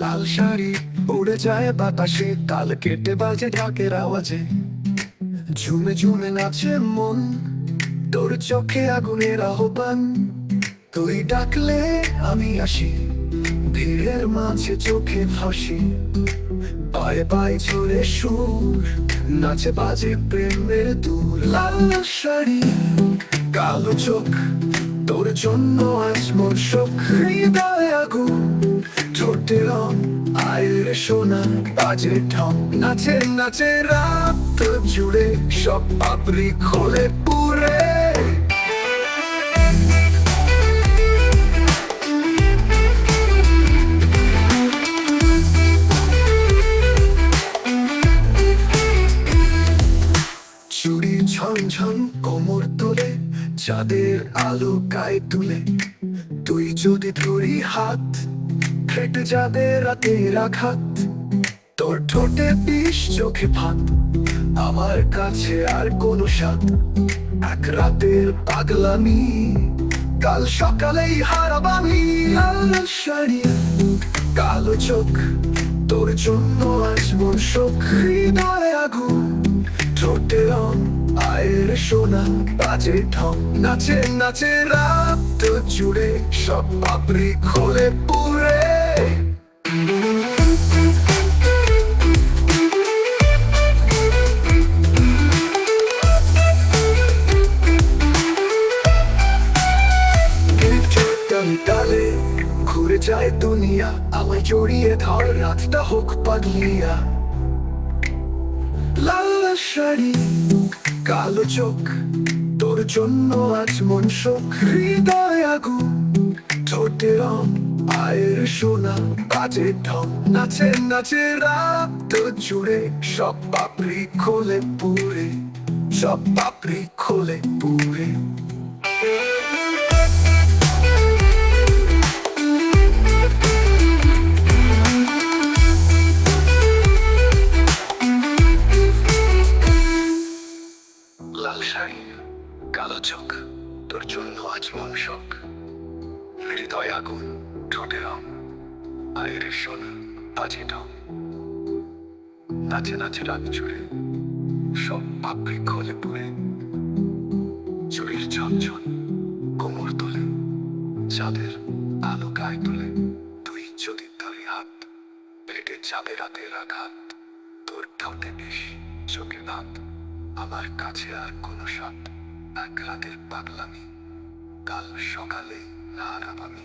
লাল শাড়ি উড়ে যায় বাতাসে, তাল কেটে বাজে ঢাকের আওয়াজে। ঝুমে ঝুমে নাচে মন, তোর চোখে আগুনের আহ্বান। তুই ডাকলে আমি আসি, ভিড়ের মাঝে চোখে ফাঁসি পায়ে পায়ে ছড়ে সুর, নাচে বাজে প্রেমের দূর। লাল শাড়ি কালো চোখ, তোর জন্য আজ মন শোক। হৃদয় আগুন, ঠোঁটে রং, আয়ের সোনা, বাজে ঠং নাচে নাচে রাত জুড়ে সব পাপড়ি খোলে চাঁদের আলো গায়ে তুলে। তুই যদি ধরি হাত, ফেটে যাবে রাতের আঘাত। তোর ঠোঁটে বিষ, চোখে ভাত আমার কাছে আর কোনো স্বাদ। এক রাতের পাগলামি, কাল সকালেই হারাবামি লাল কালো চোখ, তোর জন্য আজ মন শোক, হৃদয় আগুন। সোনা বাজে ঢং, নাচে নাচে রাত জুড়ে সব পাপড়ি খোলে পুরে ডালে ঘুরে যায় দুনিয়া, আমায় জড়িয়ে ধর, রাতটা হোক পাগলিয়া। লাল শাড়ি কালো চোখ, তোর জন্য আজ মন শোক। হৃদয় আগু ঠোঁটে রং আয়ের সোনা, কাজে ঢং। নাচে নাচে রাত জুড়ে, সব পাপড়ি খোলে পুরে, সব পাপড়ি খোলে পুরে। লাল শাড়ি কালো চোখ। তোর জন্য আজ মন হৃদয় আগুন, ঠোঁটে রং, আয়ের ঢং। নাচে নাচে রাত জুড়ে সব পাপড়ি খোলে পুরে চুরির ঝনঝন কোমর তোলে, চাঁদের আলো গায়ে তোলে। তুই যদি তালি হাত পেটে যাবে রাতের আঘাত তোর ঠোঁটে বেশ চোখে ভাত। আমার কাছে আর কোনো সাত এক রাতের পাগলামি। কাল সকালে না আমি